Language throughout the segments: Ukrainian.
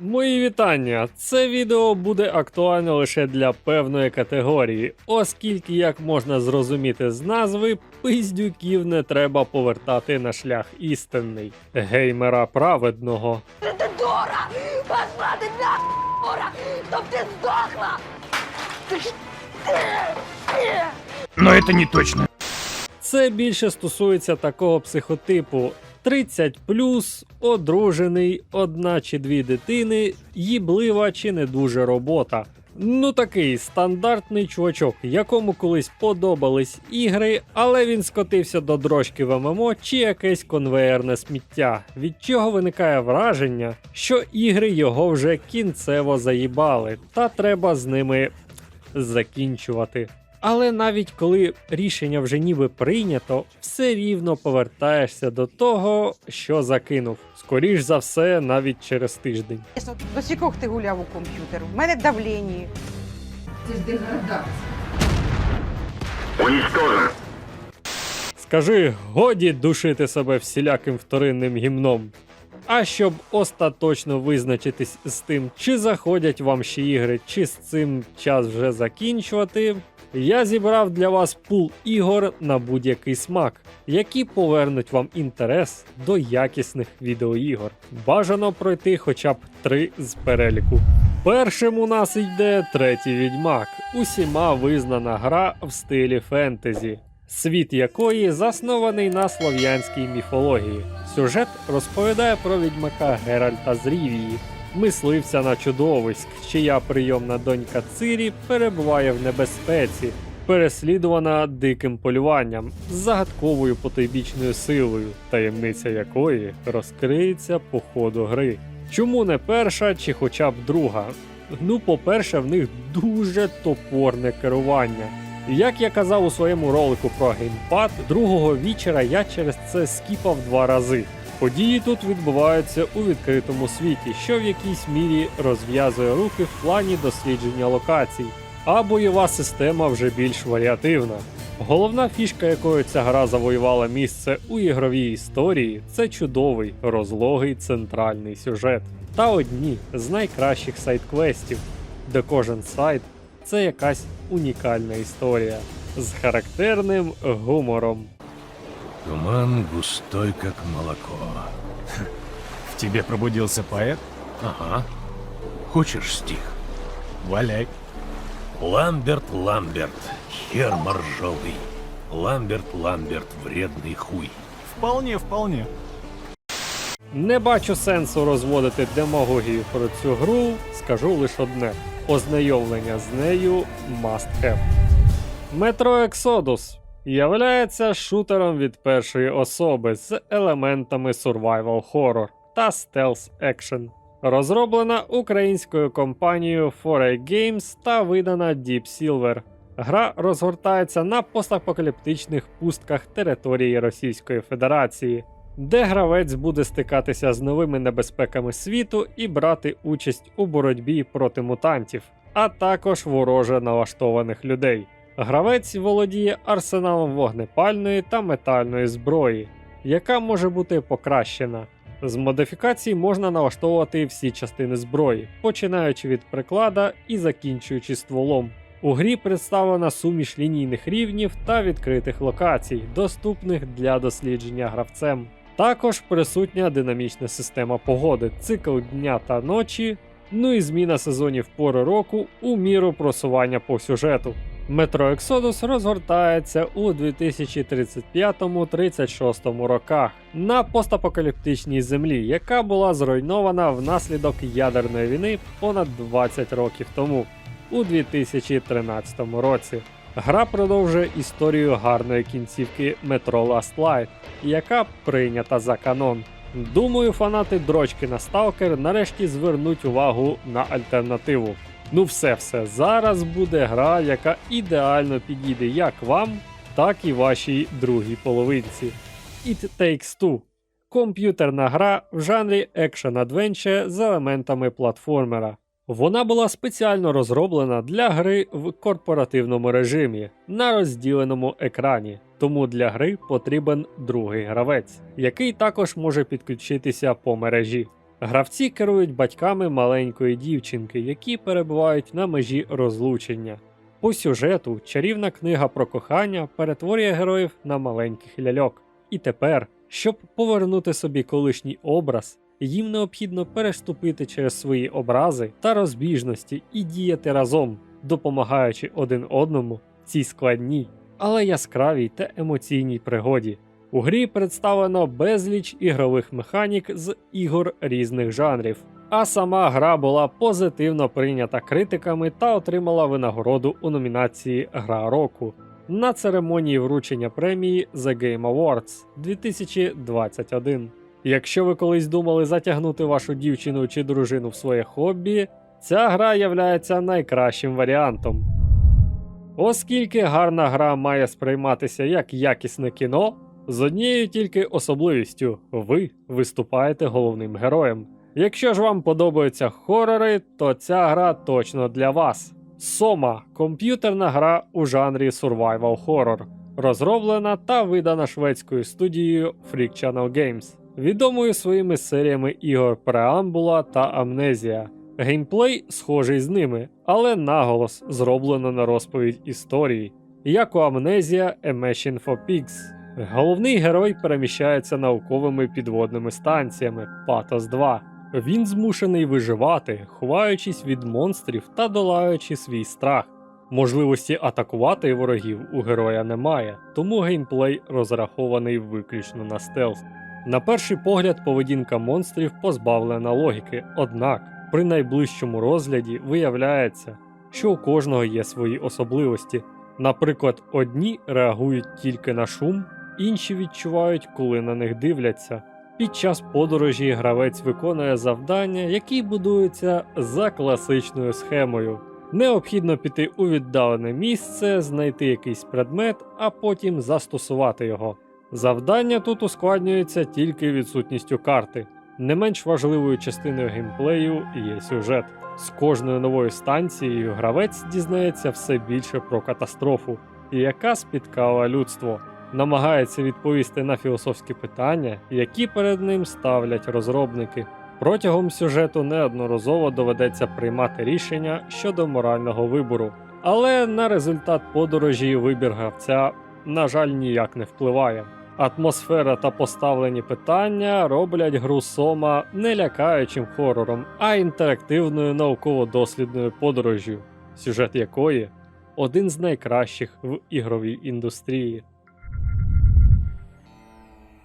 Мої вітання! Це відео буде актуально лише для певної категорії, оскільки, як можна зрозуміти з назви, пиздюків не треба повертати на шлях істинний геймера праведного. Ты дура! Пошла ты на дура! Чтоб ты сдохла! Ты ж- Но это не точно. Це більше стосується такого психотипу: 30 плюс, одружений, одна чи дві дитини, їблива чи не дуже робота. Ну такий стандартний чувачок, якому колись подобались ігри, але він скотився до дрочки в ММО чи якесь конвеєрне сміття, від чого виникає враження, що ігри його вже кінцево заїбали, та треба з ними закінчувати. Але навіть коли рішення вже ніби прийнято, все рівно повертаєшся до того, що закинув. Скоріш за все, навіть через тиждень. До скількох ти гуляв у комп'ютер? В мене давлення. Це ж деградація. Уничтожен. Скажи, годі душити себе всіляким вторинним гімном. А щоб остаточно визначитись з тим, чи заходять вам ще ігри, чи з цим час вже закінчувати, я зібрав для вас пул ігор на будь-який смак, які повернуть вам інтерес до якісних відеоігор. Бажано пройти хоча б три з переліку. Першим у нас йде третій відьмак, усіма визнана гра в стилі фентезі, світ якої заснований на слов'янській міфології. Сюжет розповідає про відьмака Геральта з Рівії, мисливця на чудовиськ, чия прийомна донька Цирі перебуває в небезпеці, переслідувана диким полюванням з загадковою потойбічною силою, таємниця якої розкриється по ходу гри. Чому не перша чи хоча б друга? Ну, по-перше, в них дуже топорне керування. Як я казав у своєму ролику про геймпад, другого вічера я через це скіпав два рази. Події тут відбуваються у відкритому світі, що в якійсь мірі розв'язує руки в плані дослідження локацій, а бойова система вже більш варіативна. Головна фішка, якою ця гра завоювала місце у ігровій історії, це чудовий розлогий центральний сюжет та одні з найкращих сайт-квестів, де кожен сайт це якась унікальна історія з характерним гумором. Туман густой, как молоко. В тебе пробудился поэт? Ага. Хочешь стих? Валяй. Ламберт, Ламберт, хер моржовый. Ламберт, Ламберт, вредный хуй. Вполне, вполне. Не бачу сенсу розводити демагогію про цю гру, скажу лише одне: ознайомлення з нею must have. Metro Exodus являється шутером від першої особи з елементами survival horror та stealth action. Розроблена українською компанією 4A Games та видана Deep Silver. Гра розгортається на постапокаліптичних пустках території Російської Федерації, де гравець буде стикатися з новими небезпеками світу і брати участь у боротьбі проти мутантів, а також вороже налаштованих людей. Гравець володіє арсеналом вогнепальної та метальної зброї, яка може бути покращена. З модифікацій можна налаштовувати всі частини зброї, починаючи від приклада і закінчуючи стволом. У грі представлена суміш лінійних рівнів та відкритих локацій, доступних для дослідження гравцем. Також присутня динамічна система погоди, цикл дня та ночі, ну і зміна сезонів пори року у міру просування по сюжету. Метро Exodus розгортається у 2035-36 роках на постапокаліптичній землі, яка була зруйнована внаслідок ядерної війни понад 20 років тому, у 2013 році. Гра продовжує історію гарної кінцівки Metro Last Light, яка прийнята за канон. Думаю, фанати дрочки на Stalker нарешті звернуть увагу на альтернативу. Ну все все, зараз буде гра, яка ідеально підійде як вам, так і вашій другій половинці. It Takes Two комп'ютерна гра в жанрі Action Adventure з елементами платформера. Вона була спеціально розроблена для гри в корпоративному режимі на розділеному екрані, тому для гри потрібен другий гравець, який також може підключитися по мережі. Гравці керують батьками маленької дівчинки, які перебувають на межі розлучення. По сюжету чарівна книга про кохання перетворює героїв на маленьких ляльок. І тепер, щоб повернути собі колишній образ, їм необхідно переступити через свої образи та розбіжності і діяти разом, допомагаючи один одному цій складній, але яскравій та емоційній пригоді. У грі представлено безліч ігрових механік з ігор різних жанрів. А сама гра була позитивно прийнята критиками та отримала винагороду у номінації Гра року на церемонії вручення премії The Game Awards 2021. Якщо ви колись думали затягнути вашу дівчину чи дружину в своє хобі, ця гра являється найкращим варіантом. Оскільки гарна гра має сприйматися як якісне кіно, з однією тільки особливістю ви виступаєте головним героєм. Якщо ж вам подобаються хорори, то ця гра точно для вас. Сома комп'ютерна гра у жанрі Survival Horror, розроблена та видана шведською студією Freak Channel Games, відомою своїми серіями ігор Преамбула та Амнезія. Геймплей схожий з ними, але наголос зроблено на розповідь історії, як у Амнезія Machine for Pigs. Головний герой переміщається науковими підводними станціями Патос 2. Він змушений виживати, ховаючись від монстрів та долаючи свій страх. Можливості атакувати ворогів у героя немає, тому геймплей розрахований виключно на стелс. На перший погляд, поведінка монстрів позбавлена логіки, однак при найближчому розгляді виявляється, що у кожного є свої особливості. Наприклад, одні реагують тільки на шум, інші відчувають, коли на них дивляться. Під час подорожі гравець виконує завдання, які будуються за класичною схемою. Необхідно піти у віддалене місце, знайти якийсь предмет, а потім застосувати його. Завдання тут ускладнюється тільки відсутністю карти. Не менш важливою частиною геймплею є сюжет. З кожною новою станцією гравець дізнається все більше про катастрофу, яка спіткала людство намагається відповісти на філософські питання, які перед ним ставлять розробники. Протягом сюжету неодноразово доведеться приймати рішення щодо морального вибору, але на результат подорожі вибір гравця, на жаль, ніяк не впливає. Атмосфера та поставлені питання роблять гру Сома не лякаючим хорором, а інтерактивною науково-дослідною подорожю, сюжет якої один з найкращих в ігровій індустрії.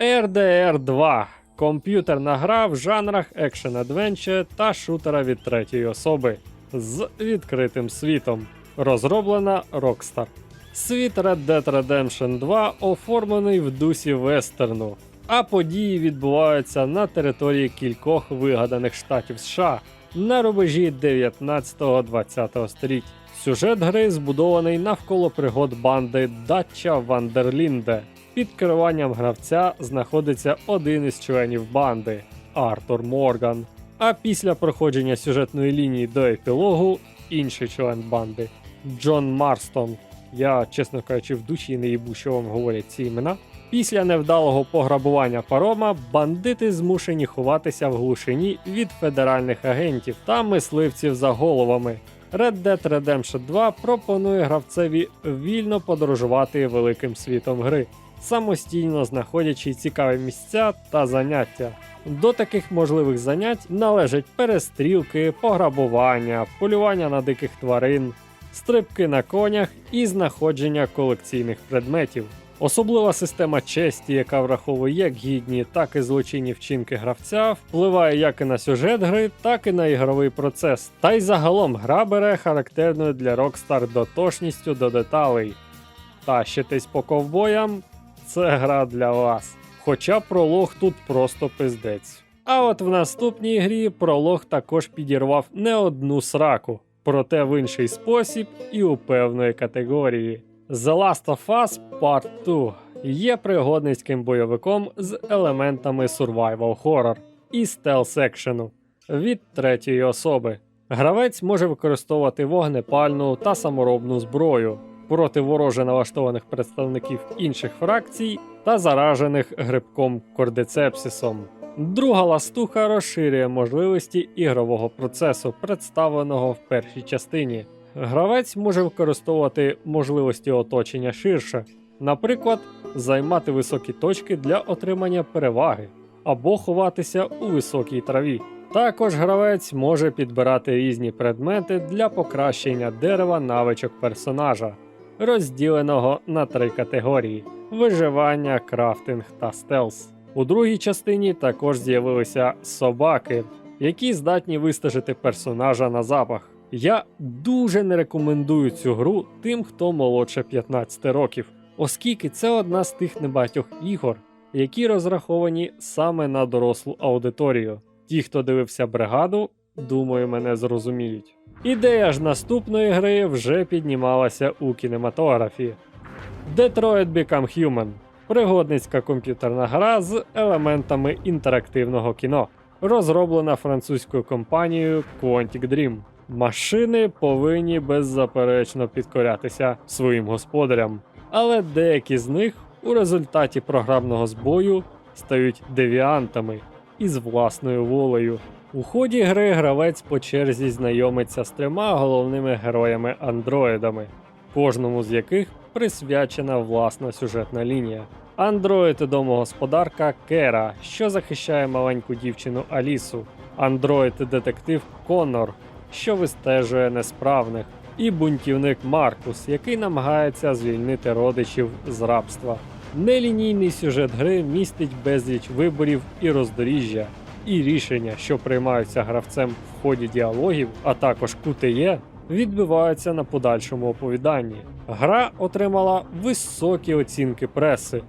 RDR 2 комп'ютерна гра в жанрах екшен адвенче та шутера від третьої особи з відкритим світом, розроблена Rockstar. Світ Red Dead Redemption 2 оформлений в дусі вестерну, а події відбуваються на території кількох вигаданих штатів США на рубежі 19-20 століть. Сюжет гри збудований навколо пригод банди Датча Вандерлінде. Під керуванням гравця знаходиться один із членів банди Артур Морган. А після проходження сюжетної лінії до епілогу інший член банди Джон Марстон. Я, чесно кажучи, в душі не їбу, що вам говорять ці імена. Після невдалого пограбування парома бандити змушені ховатися в глушині від федеральних агентів та мисливців за головами. Red Dead Redemption 2 пропонує гравцеві вільно подорожувати великим світом гри, самостійно знаходячи цікаві місця та заняття. До таких можливих занять належать перестрілки, пограбування, полювання на диких тварин, стрибки на конях і знаходження колекційних предметів. Особлива система честі, яка враховує як гідні, так і злочинні вчинки гравця, впливає як і на сюжет гри, так і на ігровий процес. Та й загалом гра бере характерною для Rockstar дотошністю до деталей. Тащитись по ковбоям це гра для вас. Хоча пролог тут просто пиздець. А от в наступній грі пролог також підірвав не одну сраку, проте в інший спосіб і у певної категорії. The Last of Us Part 2 є пригодницьким бойовиком з елементами survival horror і стелс екшену від третьої особи. Гравець може використовувати вогнепальну та саморобну зброю проти вороже налаштованих представників інших фракцій та заражених грибком кордицепсисом. Друга ластуха розширює можливості ігрового процесу, представленого в першій частині. Гравець може використовувати можливості оточення ширше, наприклад, займати високі точки для отримання переваги або ховатися у високій траві. Також гравець може підбирати різні предмети для покращення дерева навичок персонажа, розділеного на три категорії: виживання, крафтинг та стелс. У другій частині також з'явилися собаки, які здатні вистежити персонажа на запах. Я дуже не рекомендую цю гру тим, хто молодше 15 років, оскільки це одна з тих небагатьох ігор, які розраховані саме на дорослу аудиторію. Ті, хто дивився бригаду, думаю, мене зрозуміють. Ідея ж наступної гри вже піднімалася у кінематографі. Detroit Become Human пригодницька комп'ютерна гра з елементами інтерактивного кіно, розроблена французькою компанією Quantic Dream. Машини повинні беззаперечно підкорятися своїм господарям, але деякі з них у результаті програмного збою стають девіантами із власною волею. У ході гри гравець по черзі знайомиться з трьома головними героями-андроїдами, кожному з яких присвячена власна сюжетна лінія. Андроїд і домогосподарка Кера, що захищає маленьку дівчину Алісу, андроїд і детектив Коннор, що вистежує несправних, і бунтівник Маркус, який намагається звільнити родичів з рабства. Нелінійний сюжет гри містить безліч виборів і роздоріжжя, і рішення, що приймаються гравцем в ході діалогів, а також QTE, відбиваються на подальшому оповіданні. Гра отримала високі оцінки преси.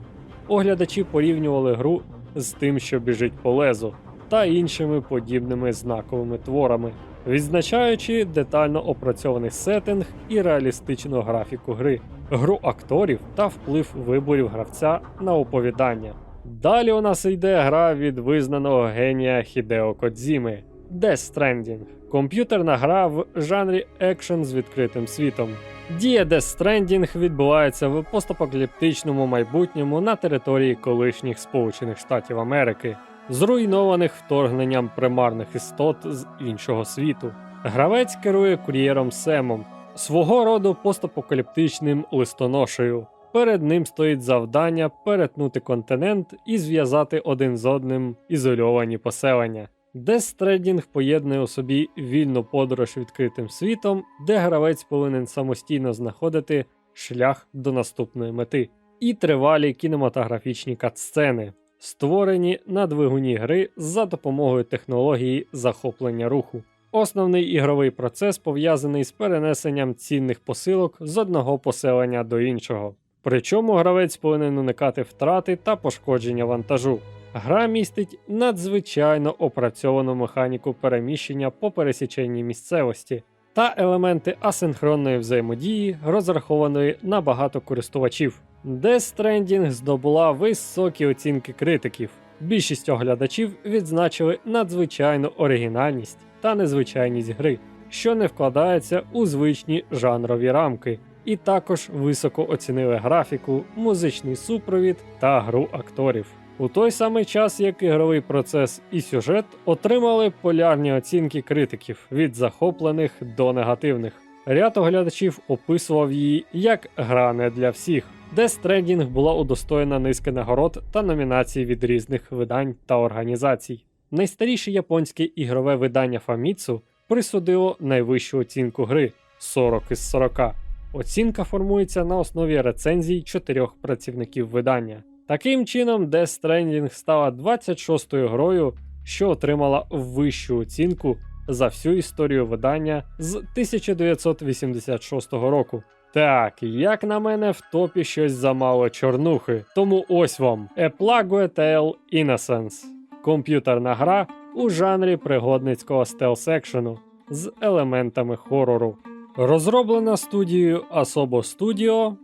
Оглядачі порівнювали гру з тим, що біжить по лезу, та іншими подібними знаковими творами, відзначаючи детально опрацьований сеттинг і реалістичну графіку гри, гру акторів та вплив виборів гравця на оповідання. Далі у нас йде гра від визнаного генія Хідео Кодзіми Death Stranding – комп'ютерна гра в жанрі екшен з відкритим світом. Дія Death Stranding відбувається в постапокаліптичному майбутньому на території колишніх Сполучених Штатів Америки, зруйнованих вторгненням примарних істот з іншого світу. Гравець керує кур'єром Семом, свого роду постапокаліптичним листоношею. Перед ним стоїть завдання перетнути континент і зв'язати один з одним ізольовані поселення. Stranding поєднує у собі вільну подорож відкритим світом, де гравець повинен самостійно знаходити шлях до наступної мети, і тривалі кінематографічні катсцени, створені на двигуні гри за допомогою технології захоплення руху. Основний ігровий процес пов'язаний з перенесенням цінних посилок з одного поселення до іншого. Причому гравець повинен уникати втрати та пошкодження вантажу. Гра містить надзвичайно опрацьовану механіку переміщення по пересіченні місцевості та елементи асинхронної взаємодії, розрахованої на багато користувачів. Death Stranding здобула високі оцінки критиків. Більшість оглядачів відзначили надзвичайну оригінальність та незвичайність гри, що не вкладається у звичні жанрові рамки, і також високо оцінили графіку, музичний супровід та гру акторів. У той самий час, як ігровий процес і сюжет отримали полярні оцінки критиків від захоплених до негативних. Ряд оглядачів описував її як гра не для всіх. Death Stranding була удостоєна низки нагород та номінацій від різних видань та організацій. Найстаріше японське ігрове видання Famitsu присудило найвищу оцінку гри 40 із 40. Оцінка формується на основі рецензій чотирьох працівників видання. Таким чином, Death Stranding стала 26-ю грою, що отримала вищу оцінку за всю історію видання з 1986 року. Так, як на мене, в топі щось замало чорнухи. Тому ось вам A Plague Tale Innocence комп'ютерна гра у жанрі пригодницького стелс-екшену з елементами хорору. Розроблена студією Asobo Studio,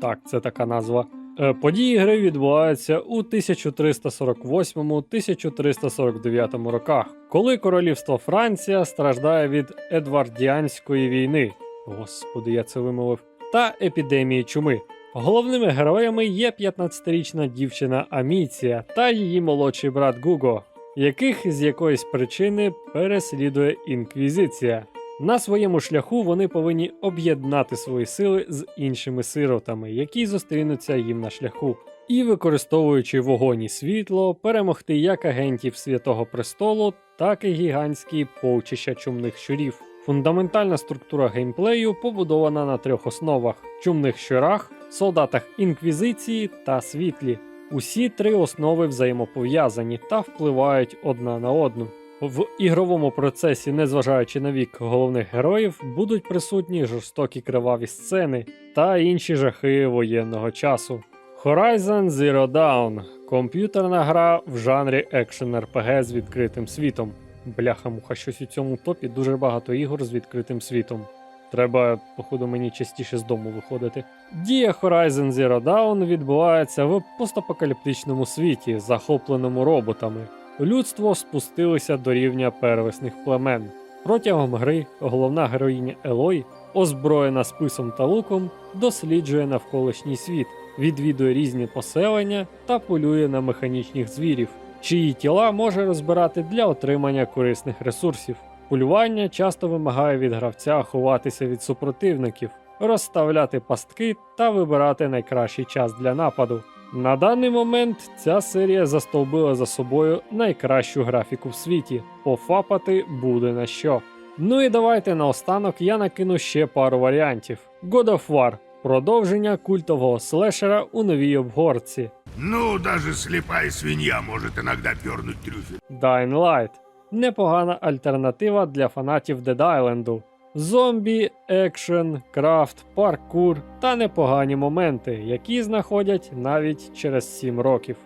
так, це така назва. Е, Події гри відбуваються у 1348-1349 роках, коли королівство Франція страждає від Едвардіанської війни. Господи, я це вимовив, та епідемії чуми. Головними героями є 15-річна дівчина Аміція та її молодший брат Гуго, яких з якоїсь причини переслідує інквізиція. На своєму шляху вони повинні об'єднати свої сили з іншими сиротами, які зустрінуться їм на шляху, і, використовуючи вогонь і світло, перемогти як агентів Святого Престолу, так і гігантські повчища чумних щурів. Фундаментальна структура геймплею побудована на трьох основах: чумних щурах, солдатах інквізиції та світлі. Усі три основи взаємопов'язані та впливають одна на одну. В ігровому процесі, незважаючи на вік головних героїв, будуть присутні жорстокі криваві сцени та інші жахи воєнного часу. Horizon Zero Dawn комп'ютерна гра в жанрі екшен RPG з відкритим світом. Бляха-муха, щось у цьому топі дуже багато ігор з відкритим світом. Треба, походу, мені частіше з дому виходити. Дія Horizon Zero Dawn відбувається в постапокаліптичному світі, захопленому роботами. Людство спустилося до рівня первісних племен. Протягом гри головна героїня Елой, озброєна списом та луком, досліджує навколишній світ, відвідує різні поселення та полює на механічних звірів, чиї тіла може розбирати для отримання корисних ресурсів. Полювання часто вимагає від гравця ховатися від супротивників, розставляти пастки та вибирати найкращий час для нападу. На даний момент ця серія застовбила за собою найкращу графіку в світі. Пофапати буде на що. Ну і давайте наостанок я накину ще пару варіантів: God of War продовження культового слешера у новій обгорці. Ну, даже слепая свинья может иногда пернуть трюфель. Dying Light непогана альтернатива для фанатів Dead Island. Зомбі, екшен, крафт, паркур та непогані моменти, які знаходять навіть через 7 років.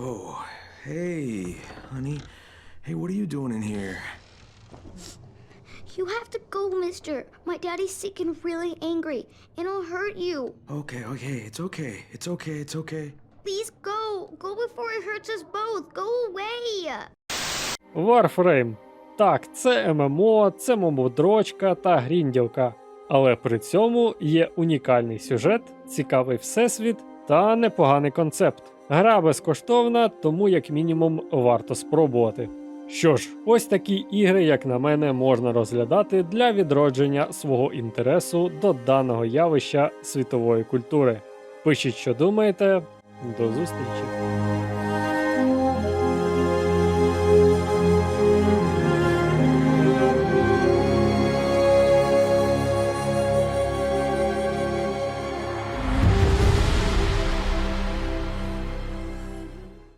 Oh, hey, honey. Hey, what are you doing in here? You have to go, mister. My daddy's sick and really angry, and I'll hurt you. Okay, okay, it's okay. It's okay, it's okay. Please go. Go before it hurts us both. Go away. Warframe. Так, це ММО, це мободрочка та гріндівка. Але при цьому є унікальний сюжет, цікавий всесвіт та непоганий концепт. Гра безкоштовна, тому як мінімум варто спробувати. Що ж, ось такі ігри, як на мене, можна розглядати для відродження свого інтересу до даного явища світової культури. Пишіть, що думаєте. До зустрічі!